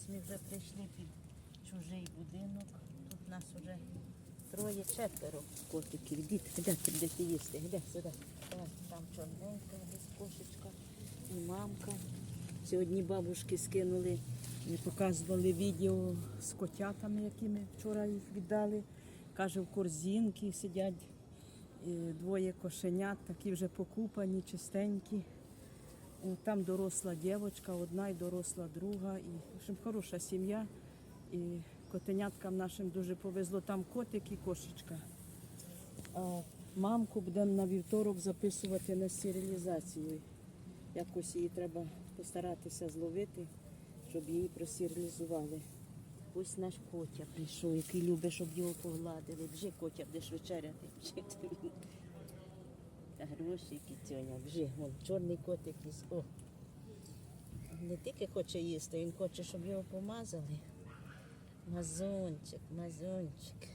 Ось ми вже прийшли під чужий будинок. Тут нас вже троє, четверо котиків. Дід, де ти їсти? Де сюди. Там чорненька, десь кошечка і мамка. Сьогодні бабушки скинули, ми показували відео з котятами, які ми вчора їх віддали. Каже, в корзинки сидять е, двоє кошенят, такі вже покупані, чистенькі. О, Там доросла дівчинка, одна і доросла друга. І, в общем, хороша сім'я. І котеняткам нашим дуже повезло. Там котик і кошечка. А мамку будемо на вівторок записувати на стерилізацію. Якось її треба постаратися зловити, щоб її простерилізували. Ось наш котя прийшов, який любить, щоб його погладили. Вже котя будеш вечеряти. Тобі. Та вже вон чорний котик із. О. Не тільки хоче їсти, він хоче, щоб його помазали. Мазончик, мазончик.